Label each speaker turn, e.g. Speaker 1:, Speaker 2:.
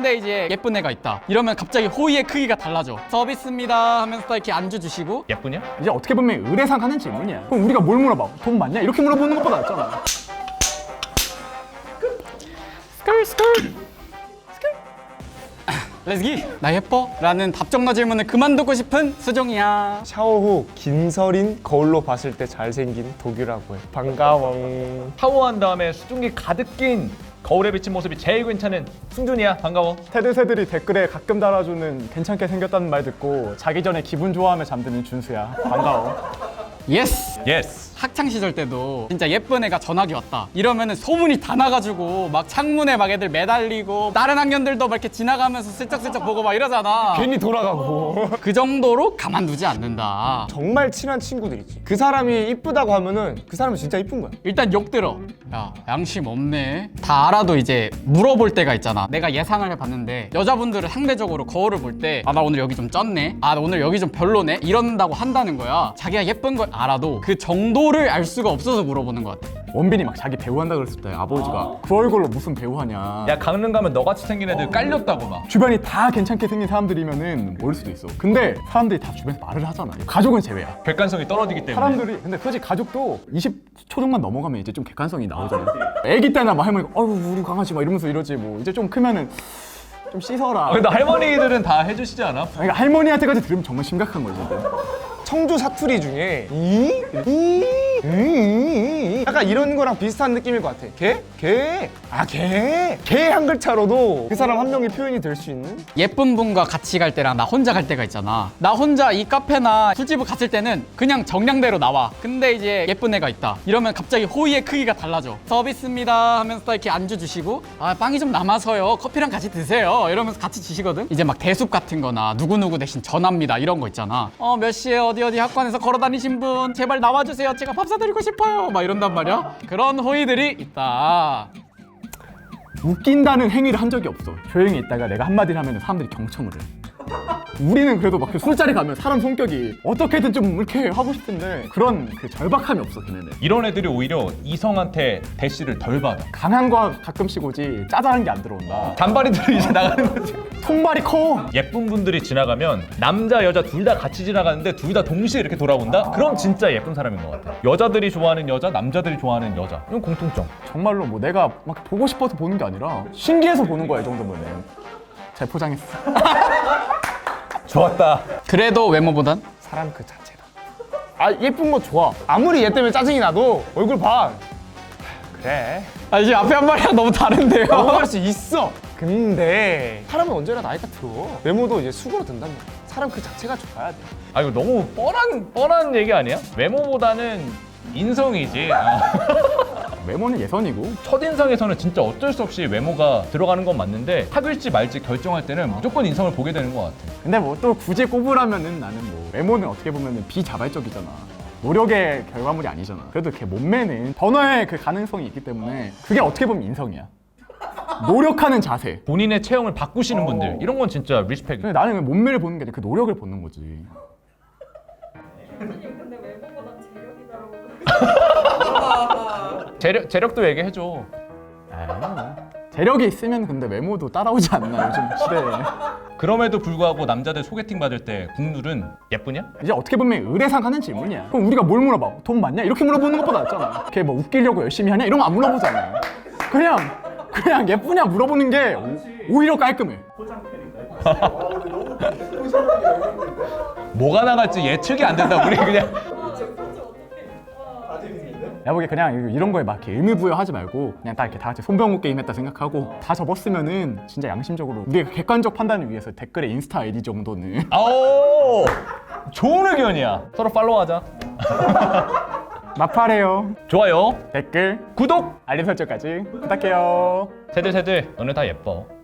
Speaker 1: 근데 이제 예쁜 애가 있다. 이러면 갑자기 호의의 크기가 달라져. 서비스입니다 하면서 딱 이렇게 안주주시고
Speaker 2: 예쁘냐?
Speaker 3: 이제 어떻게 보면 의례상 하는 질문이야. 그럼 우리가 뭘 물어봐? 돈 많냐? 이렇게 물어보는 것보다 낫잖아.
Speaker 1: 스컬 스컬 렛츠기 나 예뻐? 라는 답정너 질문을 그만두고 싶은 수종이야
Speaker 4: 샤워 후 긴서린 거울로 봤을 때 잘생긴 도규라고 해. 반가워.
Speaker 2: 샤워한 다음에 수증기 가득 낀 거울에 비친 모습이 제일 괜찮은 승준이야 반가워
Speaker 3: 테드새들이 댓글에 가끔 달아주는 괜찮게 생겼다는 말 듣고 자기 전에 기분 좋아하며 잠드는 준수야. 반가워.
Speaker 1: 예스
Speaker 2: 예스
Speaker 1: 학창 시절 때도 진짜 예쁜 애가 전학이 왔다. 이러면은 소문이 다 나가지고 막 창문에 막 애들 매달리고 다른 학년들도 막 이렇게 지나가면서 슬쩍슬쩍 보고 막 이러잖아.
Speaker 4: 괜히 돌아가고.
Speaker 1: 그 정도로 가만두지 않는다.
Speaker 4: 정말 친한 친구들이지. 그 사람이 이쁘다고 하면은 그 사람은 진짜 이쁜 거야.
Speaker 1: 일단 욕 들어. 야 양심 없네. 다 알아도 이제 물어볼 때가 있잖아. 내가 예상을 해봤는데 여자분들은 상대적으로 거울을 볼 때 아 나 오늘 여기 좀 쪘네. 아 나 오늘 여기 좀 별로네. 이런다고 한다는 거야. 자기가 예쁜 걸 알아도 그 정도 를 알 수가 없어서 물어보는 것 같아
Speaker 3: 원빈이 막 자기 배우 한다 그랬을 때 아버지가 그 얼굴로 무슨 배우 하냐.
Speaker 2: 야 강릉 가면 너같이 생긴 애들 깔렸다고 막
Speaker 3: 주변이 다 괜찮게 생긴 사람들이면은 모를 수도 있어. 근데 사람들이 다 주변에서 말을 하잖아. 가족은 제외야.
Speaker 2: 객관성이 떨어지기 때문에
Speaker 3: 사람들이 근데 솔직히 가족도 20초 정만 넘어가면 이제 좀 객관성이 나오잖아. 아기 때나 막 할머니가 어우 우리 강아지 막 이러면서 이러지 뭐 이제 좀 크면은 좀 씻어라.
Speaker 2: 아, 근데 할머니들은 다 해주시지 않아?
Speaker 3: 그러니까 할머니한테까지 들으면 정말 심각한 거지.
Speaker 4: 청주 사투리 중에 이, 이, 이. 약간 이런 거랑 비슷한 느낌일 것 같아. 개, 개, 아 개, 개 한 글자로도 그 사람 한 명이 표현이 될 수 있는.
Speaker 1: 예쁜 분과 같이 갈 때랑 나 혼자 갈 때가 있잖아. 나 혼자 이 카페나 술집을 갔을 때는 그냥 정량대로 나와. 근데 이제 예쁜 애가 있다. 이러면 갑자기 호의의 크기가 달라져. 서비스입니다 하면서 딱 이렇게 안주 주시고 아 빵이 좀 남아서요. 커피랑 같이 드세요. 이러면서 같이 주시거든. 이제 막 대숲 같은 거나 누구누구 대신 전화입니다. 이런 거 있잖아. 어 몇 시에 어디 어디 학관에서 걸어 다니신 분 제발 나와주세요. 제가 밥 사드리고 싶어요. 막 이런단 말이야. 그런 호의들이 있다.
Speaker 3: 웃긴다는 행위를 한 적이 없어. 조용히 있다가 내가 한마디를 하면 사람들이 경청을 해. 우리는 그래도 막 그 술자리 가면 사람 성격이 어떻게든 좀 이렇게 하고 싶은데 그런 그 절박함이 없어 걔네는.
Speaker 2: 이런 애들이 오히려 이성한테 대시를 덜 받아
Speaker 3: 강한 거 가끔씩 오지 짜잘한 게 안 들어온다.
Speaker 2: 단발이들이 이제 나가는 거지
Speaker 3: 통발이 커.
Speaker 2: 예쁜 분들이 지나가면 남자 여자 둘 다 같이 지나가는데 둘 다 동시에 이렇게 돌아본다? 그럼 진짜 예쁜 사람인 것 같아 여자들이 좋아하는 여자 남자들이 좋아하는 여자 이건 공통점
Speaker 3: 정말로 뭐 내가 막 보고 싶어서 보는 게 아니라 신기해서 보는 거야 이 정도면은. 잘 포장했어.
Speaker 2: 좋았다
Speaker 1: 그래도 외모보단
Speaker 4: 사람 그 자체다. 아 예쁜 거 좋아. 아무리 얘 때문에 짜증이 나도 얼굴 봐. 그래.
Speaker 1: 아 이제 앞에 한 말이랑 너무 다른데요.
Speaker 4: 넘어갈 수 있어. 근데 사람은 언제나 나이가 들어. 외모도 이제 수고로 든단 말이야. 사람 그 자체가 좋아야 돼.
Speaker 2: 아 이거 너무 뻔한 뻔한 얘기 아니야? 외모보다는 인성이지 아.
Speaker 3: 외모는 예선이고
Speaker 2: 첫인상에서는 진짜 어쩔 수 없이 외모가 들어가는 건 맞는데 사귈지 말지 결정할 때는 무조건 인성을 보게 되는 것 같아
Speaker 3: 근데 뭐 또 굳이 꼽으라면은 나는 뭐 외모는 어떻게 보면은 비자발적이잖아. 노력의 결과물이 아니잖아. 그래도 걔 몸매는 변화의 그 가능성이 있기 때문에 그게 어떻게 보면 인성이야. 노력하는 자세.
Speaker 2: 본인의 체형을 바꾸시는 분들 이런 건 진짜 리스펙
Speaker 3: 근데 나는 그 몸매를 보는 게 아니라 그 노력을 보는 거지.
Speaker 5: 근데 외모보단 재력이다라고
Speaker 2: 재력, 재력도 얘기해줘
Speaker 3: 재력이 있으면 근데 외모도 따라오지 않나 요즘 시대에.
Speaker 2: 그럼에도 불구하고 남자들 소개팅 받을 때 국룰은 예쁘냐?
Speaker 3: 이제 어떻게 보면 의례상 하는 질문이야. 그럼 우리가 뭘 물어봐? 돈 많냐? 이렇게 물어보는 것보다 낫잖아. 걔 뭐 웃기려고 열심히 하냐? 이런 거 안 물어보잖아. 그냥 그냥 예쁘냐 물어보는 게 오- 오히려 깔끔해.
Speaker 2: 뭐가 나갈지 예측이 안 된다 우리 그냥
Speaker 3: 내가 보기에 그냥 이런 거에 막 이렇게 의미 부여하지 말고 그냥 딱 이렇게 다 같이 손병호 게임 했다 생각하고 다 접었으면은 진짜 양심적으로 우리가 객관적 판단을 위해서 댓글에 인스타 아이디 정도는.
Speaker 2: 아오! 좋은 의견이야. 서로 팔로우하자.
Speaker 3: 마파래요.
Speaker 2: 좋아요.
Speaker 3: 댓글
Speaker 2: 구독
Speaker 3: 알림 설정까지 부탁해요.
Speaker 2: 세들 너네 다 예뻐.
Speaker 3: 아